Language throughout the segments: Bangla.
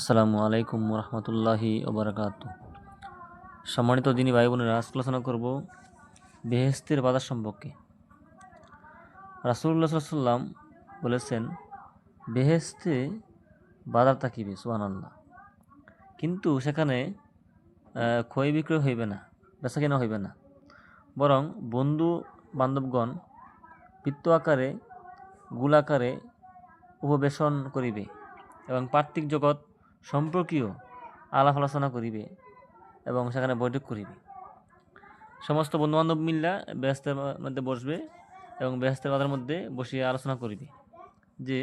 আসসালামু আলাইকুম রহমতুল্লাহি ওবরাকাত। সম্মানিত দিনী ভাই বোনেরা আজকে আলোচনা করব বেহেস্তের বাজার সম্পর্কে। রাসুল্লাহ সাল্লাম বলেছেন বেহেস্তে বাজার থাকিবে সোহান আল্লাহ কিন্তু সেখানে ক্রয় বিক্রয় হইবে না বেচা কেনা হইবে না। বরং বন্ধু বান্ধবগণ বৃত্ত আকারে গোলাকারে উপবেশন করিবে এবং পার্থিক জগৎ সম্পর্কীয় আলাপ আলোচনা করিবে এবং সেখানে বৈঠক করিবে। সমস্ত বন্ধুবান্ধব মিল্লা ব্যস্তের মধ্যে বসবে এবং ব্যস্তের বাধার মধ্যে বসিয়ে আলোচনা করিবে যে,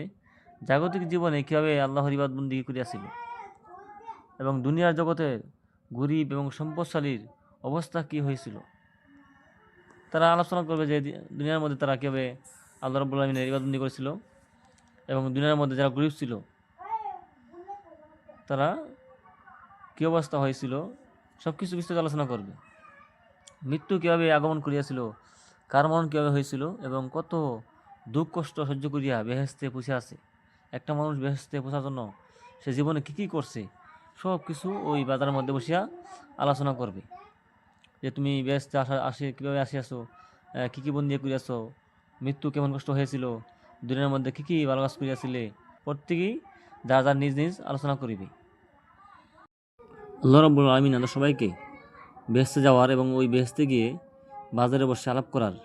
জাগতিক জীবনে কীভাবে আল্লাহর ইবাদ বন্দি করিয়াছিল এবং দুনিয়ার জগতের গরিব এবং সম্পদশালীর অবস্থা কী হয়েছিল? তারা আলোচনা করবে যে দুনিয়ার মধ্যে তারা কীভাবে আল্লাহ রব্বুল আলমিনের ইবাদবন্দি করেছিল এবং দুনিয়ার মধ্যে যারা গরিব ছিল তারা কী অবস্থা হয়েছিল সব কিছু বিস্তারিত আলোচনা করবে। মৃত্যু কীভাবে আগমন করিয়াছিল, কার মরণ কীভাবে হয়েছিল, এবং কত দুঃখ, কষ্ট সহ্য করিয়া বেহেস্তে পুষে আছে। একটা মানুষ বেহেস্তে পোষার জন্য সে জীবনে কী কী করছে সব কিছু ওই বাজারের মধ্যে বসিয়া আলোচনা করবে। যে তুমি বেহেস্তে আসা, আসে, কীভাবে আসিয়াছো কী কী বন্দি করিয়াছো, মৃত্যু কেমন কষ্ট হয়েছিল, দুনিয়ার মধ্যে কী কী ভালো কাজ করিয়াছিলে, প্রত্যেকেই যার যার নিজ নিজ আলোচনা করিবে। আল্লাহ রব্বুল আলমিন আমরা সবাইকে বেহেস্তে যাওয়ার এবং ওই বেহেস্তে গিয়ে বাজারে বসে আলাপ করার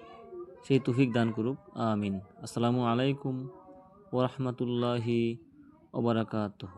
সেই তুফিক দান করুক। আমিন। আসসালামু আলাইকুম ওরহমতুল্লাহি ওবরাকাতহ